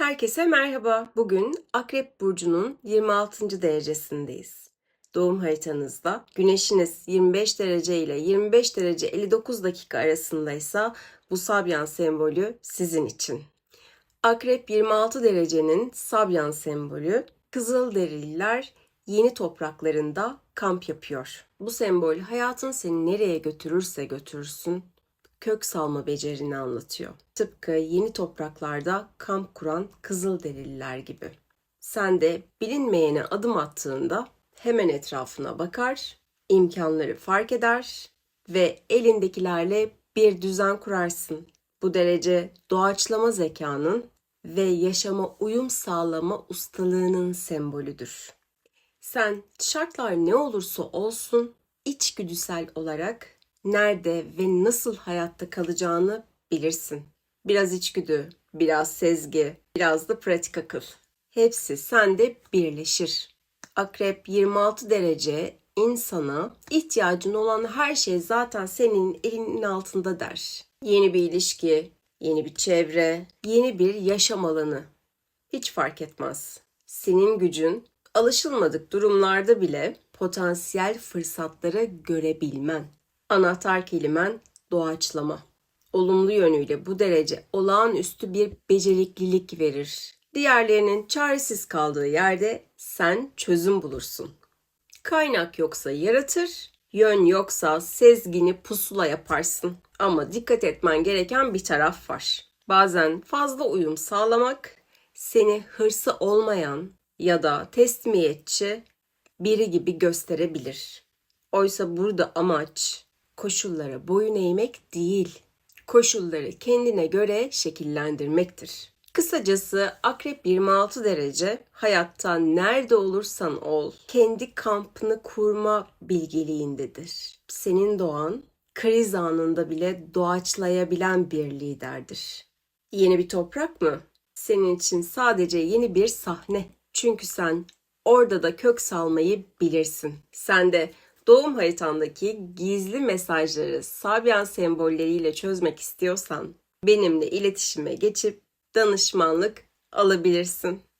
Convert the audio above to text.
Herkese merhaba. Bugün Akrep Burcu'nun 26. derecesindeyiz. Doğum haritanızda Güneşiniz 25 derece ile 25 derece 59 dakika arasındaysa bu Sabyan sembolü sizin için. Akrep 26 derecenin Sabyan sembolü Kızılderililer yeni topraklarında kamp yapıyor. Bu sembol hayatın seni nereye götürürse götürsün kök salma becerini anlatıyor. Tıpkı yeni topraklarda kamp kuran Kızılderililer gibi. Sen de bilinmeyene adım attığında hemen etrafına bakar, imkanları fark eder ve elindekilerle bir düzen kurarsın. Bu derece doğaçlama zekanın ve yaşama uyum sağlama ustalığının sembolüdür. Sen şartlar ne olursa olsun içgüdüsel olarak nerede ve nasıl hayatta kalacağını bilirsin. Biraz içgüdü, biraz sezgi, biraz da pratik akıl. Hepsi sende birleşir. Akrep 26 derece insana ihtiyacın olan her şey zaten senin elinin altında der. Yeni bir ilişki, yeni bir çevre, yeni bir yaşam alanı. Hiç fark etmez. Senin gücün alışılmadık durumlarda bile potansiyel fırsatları görebilmen. Anahtar kelimen doğaçlama. Olumlu yönüyle bu derece olağanüstü bir beceriklilik verir. Diğerlerinin çaresiz kaldığı yerde sen çözüm bulursun. Kaynak yoksa yaratır, yön yoksa sezgini pusula yaparsın. Ama dikkat etmen gereken bir taraf var. Bazen fazla uyum sağlamak seni hırsı olmayan ya da teslimiyetçi biri gibi gösterebilir. Oysa burada amaç koşullara boyun eğmek değil, koşulları kendine göre şekillendirmektir. Kısacası Akrep 26 derece hayatta nerede olursan ol kendi kampını kurma bilgeliğindedir. Senin doğan kriz anında bile doğaçlayabilen bir liderdir. Yeni bir toprak mı? Senin için sadece yeni bir sahne. Çünkü sen orada da kök salmayı bilirsin. Sen de doğum haritandaki gizli mesajları Sabyan sembolleriyle çözmek istiyorsan benimle iletişime geçip danışmanlık alabilirsin.